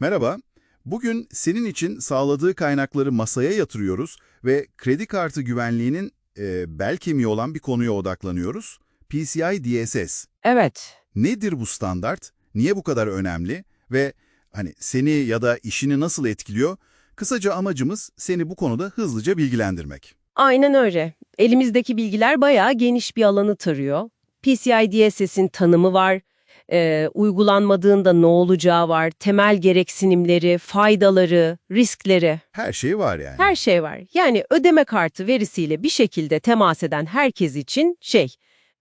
Merhaba. Bugün senin için sağladığı kaynakları masaya yatırıyoruz ve kredi kartı güvenliğinin e, bel kemiği olan bir konuya odaklanıyoruz. PCI DSS. Evet. Nedir bu standart? Niye bu kadar önemli? Ve hani seni ya da işini nasıl etkiliyor? Kısaca amacımız seni bu konuda hızlıca bilgilendirmek. Aynen öyle. Elimizdeki bilgiler bayağı geniş bir alanı tarıyor. PCI DSS'in tanımı var, e, uygulanmadığında ne olacağı var, temel gereksinimleri, faydaları, riskleri, Her şey var yani. her şey var. Yani ödeme kartı verisiyle bir şekilde temas eden herkes için şey,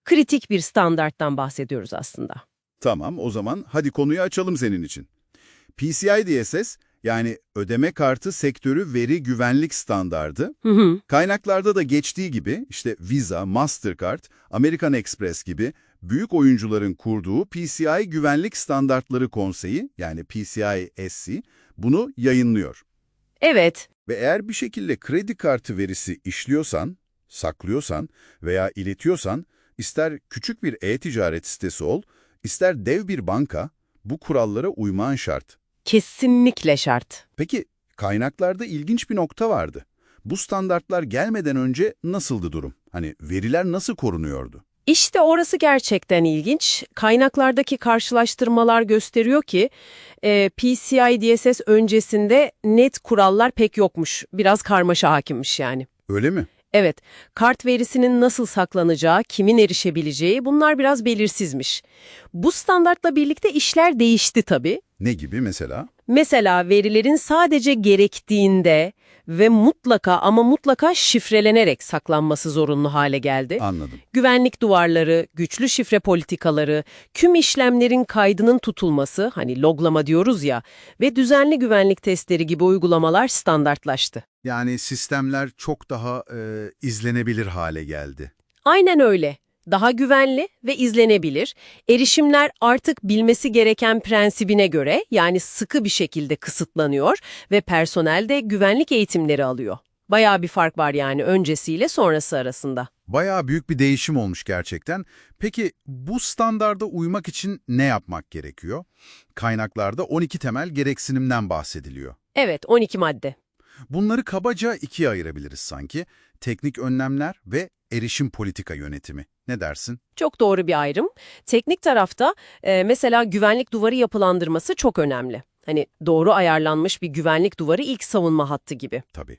kritik bir standarttan bahsediyoruz aslında. Tamam, o zaman hadi konuyu açalım senin için. PCI DSS yani ödeme kartı sektörü veri güvenlik standardı. Hı hı. Kaynaklarda da geçtiği gibi işte Visa, Mastercard, American Express gibi büyük oyuncuların kurduğu PCI Güvenlik Standartları Konseyi yani PCI-SC bunu yayınlıyor. Evet, Ve eğer bir şekilde kredi kartı verisi işliyorsan, saklıyorsan veya iletiyorsan, ister küçük bir e-ticaret sitesi ol, ister dev bir banka, bu kurallara uyman şart. Kesinlikle şart. Peki kaynaklarda ilginç bir nokta vardı. Bu standartlar gelmeden önce nasıldı durum? Hani veriler nasıl korunuyordu? İşte orası gerçekten ilginç. Kaynaklardaki karşılaştırmalar gösteriyor ki e, PCI DSS öncesinde net kurallar pek yokmuş. Biraz karmaşa hakimmiş yani. Öyle mi? Evet, kart verisinin nasıl saklanacağı, kimin erişebileceği bunlar biraz belirsizmiş. Bu standartla birlikte işler değişti tabii. Ne gibi mesela? Mesela verilerin sadece gerektiğinde ve mutlaka ama mutlaka şifrelenerek saklanması zorunlu hale geldi. Anladım. Güvenlik duvarları, güçlü şifre politikaları, küm işlemlerin kaydının tutulması, hani loglama diyoruz ya ve düzenli güvenlik testleri gibi uygulamalar standartlaştı. Yani sistemler çok daha e, izlenebilir hale geldi. Aynen öyle. Daha güvenli ve izlenebilir. Erişimler artık bilmesi gereken prensibine göre yani sıkı bir şekilde kısıtlanıyor ve personel de güvenlik eğitimleri alıyor. Bayağı bir fark var yani öncesiyle sonrası arasında. Bayağı büyük bir değişim olmuş gerçekten. Peki bu standarda uymak için ne yapmak gerekiyor? Kaynaklarda 12 temel gereksinimden bahsediliyor. Evet 12 madde. Bunları kabaca ikiye ayırabiliriz sanki. Teknik önlemler ve erişim politika yönetimi. Ne dersin? Çok doğru bir ayrım. Teknik tarafta e, mesela güvenlik duvarı yapılandırması çok önemli. Hani doğru ayarlanmış bir güvenlik duvarı ilk savunma hattı gibi. Tabii.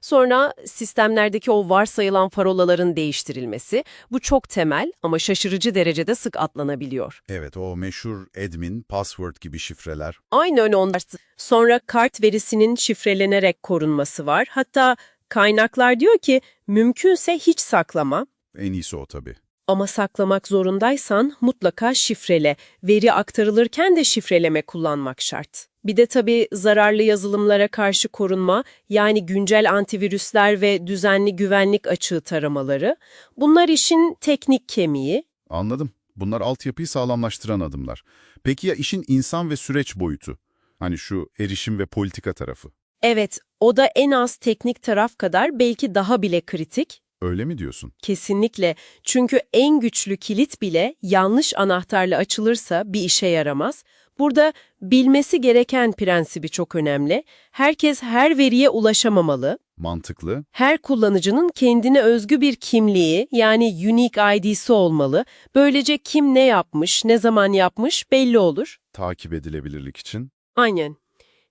Sonra sistemlerdeki o varsayılan farolaların değiştirilmesi. Bu çok temel ama şaşırıcı derecede sık atlanabiliyor. Evet o meşhur admin, password gibi şifreler. Aynı öyle onlar. Sonra kart verisinin şifrelenerek korunması var. Hatta kaynaklar diyor ki mümkünse hiç saklama. En iyisi o tabii. Ama saklamak zorundaysan mutlaka şifrele. Veri aktarılırken de şifreleme kullanmak şart. Bir de tabii zararlı yazılımlara karşı korunma, yani güncel antivirüsler ve düzenli güvenlik açığı taramaları. Bunlar işin teknik kemiği. Anladım. Bunlar altyapıyı sağlamlaştıran adımlar. Peki ya işin insan ve süreç boyutu? Hani şu erişim ve politika tarafı. Evet, o da en az teknik taraf kadar belki daha bile kritik. Öyle mi diyorsun? Kesinlikle. Çünkü en güçlü kilit bile yanlış anahtarla açılırsa bir işe yaramaz. Burada bilmesi gereken prensibi çok önemli. Herkes her veriye ulaşamamalı. Mantıklı. Her kullanıcının kendine özgü bir kimliği yani unique ID'si olmalı. Böylece kim ne yapmış, ne zaman yapmış belli olur. Takip edilebilirlik için. Aynen.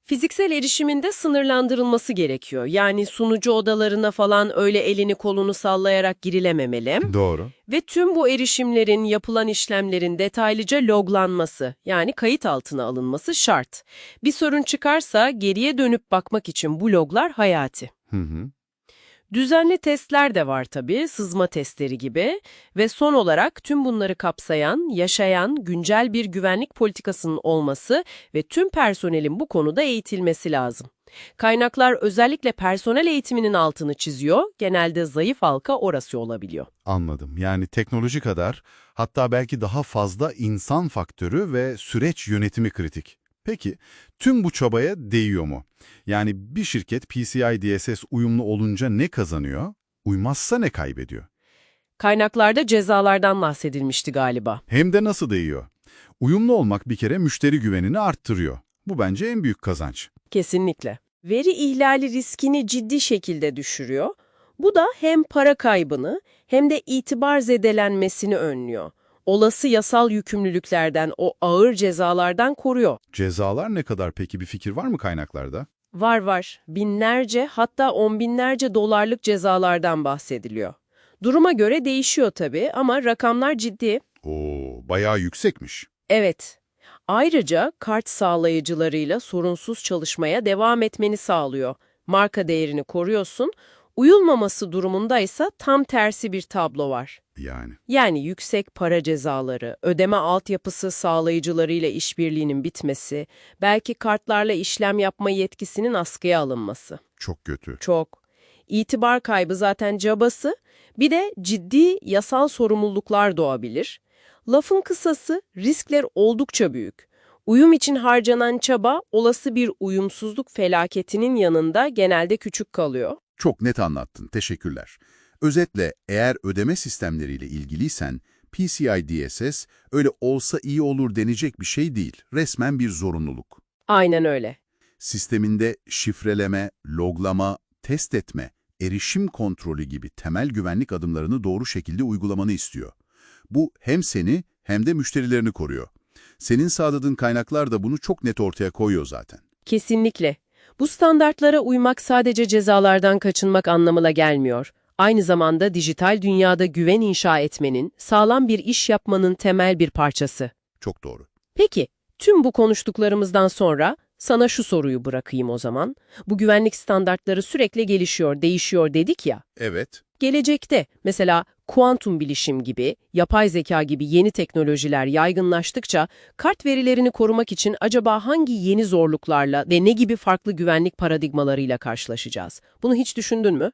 Fiziksel erişiminde sınırlandırılması gerekiyor. Yani sunucu odalarına falan öyle elini kolunu sallayarak girilememeli. Doğru. Ve tüm bu erişimlerin, yapılan işlemlerin detaylıca loglanması, yani kayıt altına alınması şart. Bir sorun çıkarsa geriye dönüp bakmak için bu loglar hayati. Hı hı. Düzenli testler de var tabii, sızma testleri gibi ve son olarak tüm bunları kapsayan, yaşayan, güncel bir güvenlik politikasının olması ve tüm personelin bu konuda eğitilmesi lazım. Kaynaklar özellikle personel eğitiminin altını çiziyor, genelde zayıf halka orası olabiliyor. Anladım. Yani teknoloji kadar hatta belki daha fazla insan faktörü ve süreç yönetimi kritik. Peki tüm bu çabaya değiyor mu? Yani bir şirket PCI DSS uyumlu olunca ne kazanıyor? Uymazsa ne kaybediyor? Kaynaklarda cezalardan bahsedilmişti galiba. Hem de nasıl değiyor? Uyumlu olmak bir kere müşteri güvenini arttırıyor. Bu bence en büyük kazanç. Kesinlikle. Veri ihlali riskini ciddi şekilde düşürüyor. Bu da hem para kaybını hem de itibar zedelenmesini önlüyor. Olası yasal yükümlülüklerden, o ağır cezalardan koruyor. Cezalar ne kadar peki bir fikir var mı kaynaklarda? Var var. Binlerce hatta on binlerce dolarlık cezalardan bahsediliyor. Duruma göre değişiyor tabii ama rakamlar ciddi. Oo, bayağı yüksekmiş. Evet. Ayrıca kart sağlayıcılarıyla sorunsuz çalışmaya devam etmeni sağlıyor. Marka değerini koruyorsun. Uyulmaması durumundaysa tam tersi bir tablo var. Yani. Yani yüksek para cezaları, ödeme altyapısı sağlayıcılarıyla işbirliğinin bitmesi, belki kartlarla işlem yapma yetkisinin askıya alınması. Çok kötü. Çok. İtibar kaybı zaten cabası, bir de ciddi yasal sorumluluklar doğabilir. Lafın kısası riskler oldukça büyük. Uyum için harcanan çaba olası bir uyumsuzluk felaketinin yanında genelde küçük kalıyor. Çok net anlattın, teşekkürler. Özetle eğer ödeme sistemleriyle ilgiliysen PCI DSS öyle olsa iyi olur denecek bir şey değil, resmen bir zorunluluk. Aynen öyle. Sisteminde şifreleme, loglama, test etme, erişim kontrolü gibi temel güvenlik adımlarını doğru şekilde uygulamanı istiyor. Bu hem seni hem de müşterilerini koruyor. Senin sağladığın kaynaklar da bunu çok net ortaya koyuyor zaten. Kesinlikle. Bu standartlara uymak sadece cezalardan kaçınmak anlamına gelmiyor. Aynı zamanda dijital dünyada güven inşa etmenin, sağlam bir iş yapmanın temel bir parçası. Çok doğru. Peki, tüm bu konuştuklarımızdan sonra sana şu soruyu bırakayım o zaman. Bu güvenlik standartları sürekli gelişiyor, değişiyor dedik ya. Evet, Gelecekte mesela kuantum bilişim gibi, yapay zeka gibi yeni teknolojiler yaygınlaştıkça kart verilerini korumak için acaba hangi yeni zorluklarla ve ne gibi farklı güvenlik paradigmalarıyla karşılaşacağız? Bunu hiç düşündün mü?